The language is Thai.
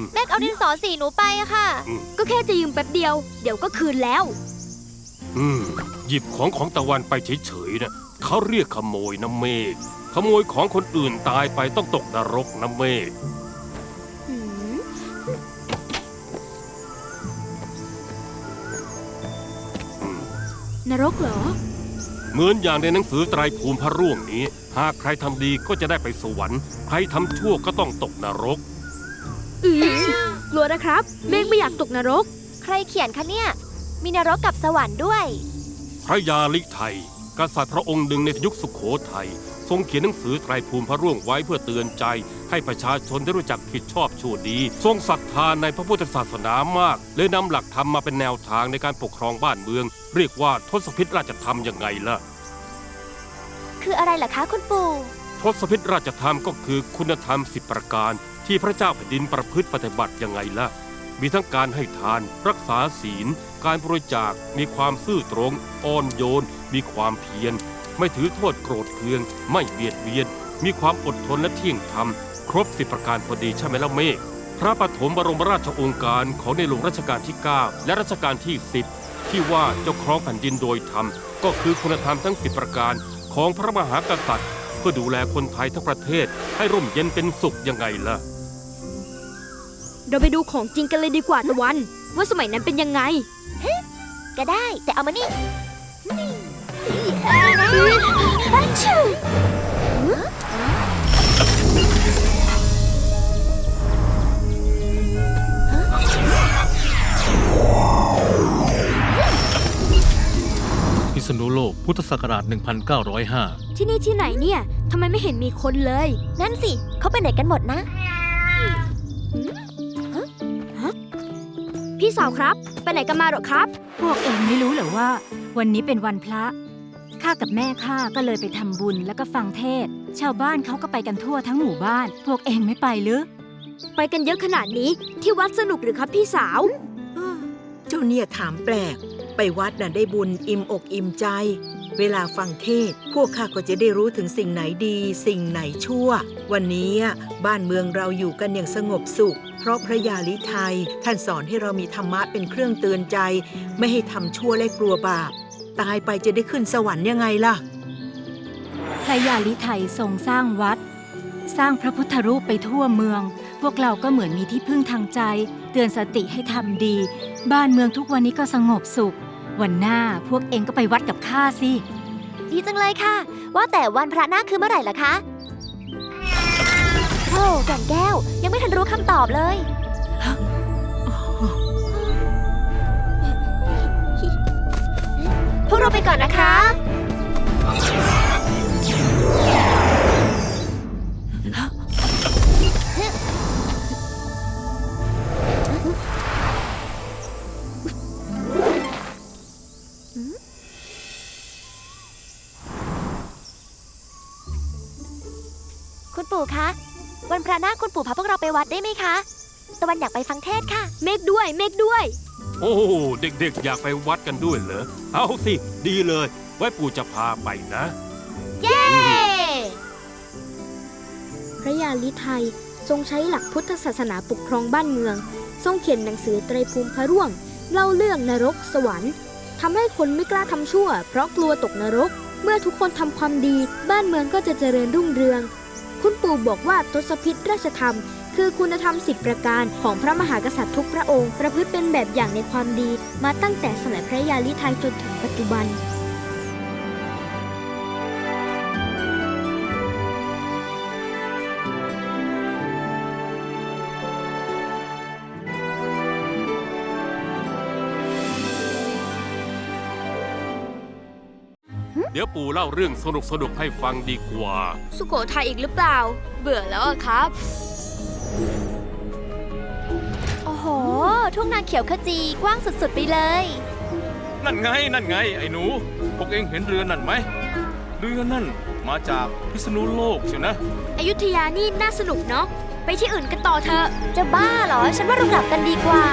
อืมแม่เอาดินสอสีหนูไปอะค่ะก็แค่จะยืมแป๊บเดียว เดี๋ยวก็คืนแล้ว อืม หยิบของของตะวันไปเฉยๆนะเขาเรียกขโมยนะเมฆขโมยของคนอื่นตายไปต้องตกนรกนะเมฆหืมอืมนรกเหรอ เหมือนอย่างในหนังสือไตรภูมิพระร่วงนี้ หากใครทำดีก็จะได้ไปสวรรค์ ใครทำชั่วก็ต้องตกนรก อือกลัวนะครับ เมฆไม่อยากตกนรก ใครเขียนคะเนี่ย มีนรกกับสวรรค์ด้วย พระยาลิไทย กษัตริย์พระองค์หนึ่งในยุคสุขโขทัยทรงเขียนหนังสือไตรภูมิพระร่วงไว้เพื่อเตือนใจ ให้ประชาชนได้รู้จักผิดชอบชั่วดี ทรงศรัทธาในพระพุทธศาสนามากเลยนำหลักธรรมมาเป็นแนวทางในการปกครองบ้านเมือง เรียกว่าทศพิธราชธรรมยังไงล่ะ คืออะไรล่ะคะคุณปู่ ทศพิธราชธรรมก็คือคุณธรรมสิบประการ ที่พระเจ้าแผ่นดินประพฤติปฏิบัติยังไงล่ะ มีทั้งการให้ทาน รักษาศีล การบริจาค มีความซื่อตรง อ่อนโยน มีความเพียร ไม่ถือโทษโกรธเคือง ไม่เบียดเบียน มีความอดทนและเที่ยงธรรม ครบสิบประการพอดีใช่ไหมล่ะเมฆพระปฐมบรมราชโองการของในหลวงรัชกาลที่ 9 และรัชกาลที่ 10 ที่ว่าเจ้าครองแผ่นดินโดยธรรม ก็คือคุณธรรมทั้งสิประการของพระมหากษัตริย์ เพื่อดูแลคนไทยทั้งประเทศให้ร่มเย็นเป็นสุขยังไงล่ะ เราไปดูของจริงกันเลยดีกว่าตะวัน ว่าสมัยนั้นเป็นยังไง ก็ได้ แต่เอามานี่ นี่ฮัชชู พิษณุโลก พุทธศักราช 1905 ที่นี่ที่ไหนเนี่ย ทำไมไม่เห็นมีคนเลย นั่นสิ เขาไปไหนกันหมดนะ พี่สาวครับ ไปไหนกันมาเหรอครับ พวกเองไม่รู้เหรอว่า วันนี้เป็นวันพระ ข้ากับแม่ข้าก็เลยไปทำบุญแล้วก็ฟังเทศน์ชาวบ้านเขาก็ไปกันทั่วทั้งหมู่บ้าน พวกเองไม่ไปหรือ ไปกันเยอะขนาดนี้ที่วัดสนุกหรือครับพี่สาวอ้อเจ้าเนี่ยถามแปลก ไปวัดน่ะได้บุญอิ่มอกอิ่มใจ เวลาฟังเทศ พวกข้าก็จะได้รู้ถึงสิ่งไหนดี สิ่งไหนชั่ว วันนี้บ้านเมืองเราอยู่กันอย่างสงบสุข เพราะพระยาลิไทยท่านสอนให้เรามีธรรมะเป็นเครื่องเตือนใจ ไม่ให้ทำชั่วและกลัวบาป ตายไปจะได้ขึ้นสวรรค์ยังไงล่ะ พระยาลิไทยทรงสร้างวัด สร้างพระพุทธรูปไปทั่วเมือง พวกเราก็เหมือนมีที่พึ่งทางใจ เตือนสติให้ทำดี บ้านเมืองทุกวันนี้ก็สงบสุข วันหน้าพวกเองก็ไปวัดกับข้าสิ ดีจังเลยค่ะ ว่าแต่วันพระหน้าคือเมื่อไหร่ล่ะคะโอ้แก่นแก้ว ยังไม่ทันรู้คำตอบเลย พวกเราไปก่อนนะคะ ปู่คะ วันพระหน้าคุณปู่พาพวกเราไปวัดได้ไหมคะ ตะวันอยากไปฟังเทศน์ค่ะ เมฆด้วย เมฆด้วย โอ้เด็กๆ อยากไปวัดกันด้วยเหรอ เอาสิ ดีเลย ไว้ปู่จะพาไปนะ เย้ พระยาลิไทยทรงใช้หลักพุทธศาสนาปกครองบ้านเมือง ทรงเขียนหนังสือไตรภูมิพระร่วง เล่าเรื่องนรกสวรรค์ทำให้คนไม่กล้าทำชั่ว เพราะกลัวตกนรก เมื่อทุกคนทำความดี บ้านเมืองก็จะเจริญรุ่งเรือง คุณปู่บอกว่าทศพิธราชธรรม คือคุณธรรมสิบประการของพระมหากษัตริย์ทุกพระองค์ ประพฤติเป็นแบบอย่างในความดี มาตั้งแต่สมัยพระยาลิไทยจนถึงปัจจุบัน เดี๋ยวปู่เล่าเรื่องสนุกๆให้ฟังดีกว่า สุโขทัยอีกหรือเปล่า เบื่อแล้วอะครับ โอ้โห ทุ่งนาเขียวขจีกว้างสุดๆไปเลย นั่นไง นั่นไง ไอ้หนู พวกเองเห็นเรือนั่นไหม เรือนั่นมาจากพิษณุโลกเชียวนะ อยุธยานี่น่าสนุกเนาะ ไปที่อื่นกันต่อเถอะ จะบ้าเหรอ ฉันว่าเรากลับกันดีกว่า